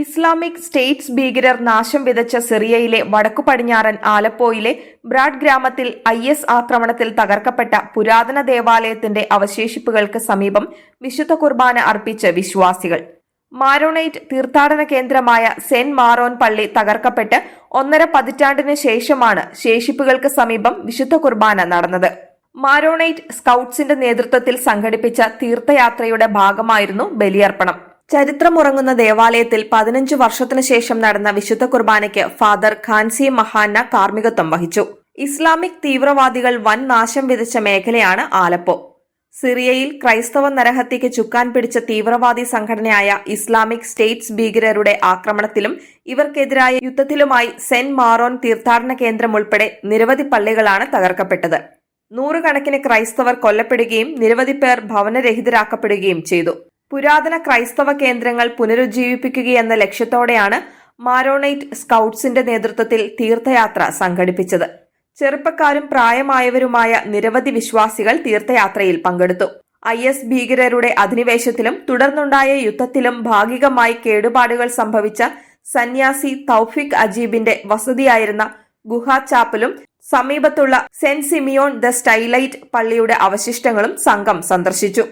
Islamic States ഭീകരർ നാശം വിതച്ച സിറിയയിലെ വടക്കു പടിഞ്ഞാറൻ ആലപ്പോയിലെ ബ്രാഡ് ഗ്രാമത്തിൽ ഐ എസ് ആക്രമണത്തിൽ തകർക്കപ്പെട്ട പുരാതന ദേവാലയത്തിന്റെ അവശേഷിപ്പുകൾക്ക് സമീപം വിശുദ്ധ കുർബാന അർപ്പിച്ച് വിശ്വാസികൾ. മാരോണൈറ്റ് തീർത്ഥാടന കേന്ദ്രമായ സെന്റ് മാറോൻ പള്ളി തകർക്കപ്പെട്ട് ഒന്നര പതിറ്റാണ്ടിന് ശേഷമാണ് ശേഷിപ്പുകൾക്ക് സമീപം വിശുദ്ധ കുർബാന നടന്നത്. മാരോണൈറ്റ് സ്കൗട്ട്സിന്റെ നേതൃത്വത്തിൽ സംഘടിപ്പിച്ച തീർത്ഥയാത്രയുടെ ഭാഗമായിരുന്നു ബലിയർപ്പണം. ചരിത്രമുറങ്ങുന്ന ദേവാലയത്തിൽ പതിനഞ്ചു വർഷത്തിനു ശേഷം നടന്ന വിശുദ്ധ കുർബാനയ്ക്ക് ഫാദർ ഖാൻസി മഹാന്ന കാർമ്മികത്വം വഹിച്ചു. ഇസ്ലാമിക് തീവ്രവാദികൾ വൻ നാശം വിതച്ച മേഖലയാണ് ആലപ്പോ. സിറിയയിൽ ക്രൈസ്തവ നരഹത്യയ്ക്ക് ചുക്കാൻ പിടിച്ച തീവ്രവാദി സംഘടനയായ ഇസ്ലാമിക് സ്റ്റേറ്റ്സ് ഭീകരരുടെ ആക്രമണത്തിലും ഇവർക്കെതിരായ യുദ്ധത്തിലുമായി സെന്റ് മാറോൻ തീർത്ഥാടന കേന്ദ്രം ഉൾപ്പെടെ നിരവധി പള്ളികളാണ് തകർക്കപ്പെട്ടത്. നൂറുകണക്കിന് ക്രൈസ്തവർ കൊല്ലപ്പെടുകയും നിരവധി പേർ ഭവനരഹിതരാക്കപ്പെടുകയും ചെയ്തു. പുരാതന ക്രൈസ്തവ കേന്ദ്രങ്ങൾ പുനരുജ്ജീവിപ്പിക്കുകയെന്ന ലക്ഷ്യത്തോടെയാണ് മാരോണൈറ്റ് സ്കൗട്ട്സിന്റെ നേതൃത്വത്തിൽ തീർത്ഥയാത്ര സംഘടിപ്പിച്ചത്. ചെറുപ്പക്കാരും പ്രായമായവരുമായ നിരവധി വിശ്വാസികൾ തീർത്ഥയാത്രയിൽ പങ്കെടുത്തു. ഐ എസ് ഭീകരരുടെ അധിനിവേശത്തിലും തുടർന്നുണ്ടായ യുദ്ധത്തിലും ഭാഗികമായി കേടുപാടുകൾ സംഭവിച്ച സന്യാസി തൗഫിക് അജീബിന്റെ വസതിയായിരുന്ന ഗുഹാ ചാപ്പലും സമീപത്തുള്ള സെന്റ് സിമിയോൺ ദ സ്റ്റൈലൈറ്റ് പള്ളിയുടെ അവശിഷ്ടങ്ങളും സംഘം സന്ദർശിച്ചു.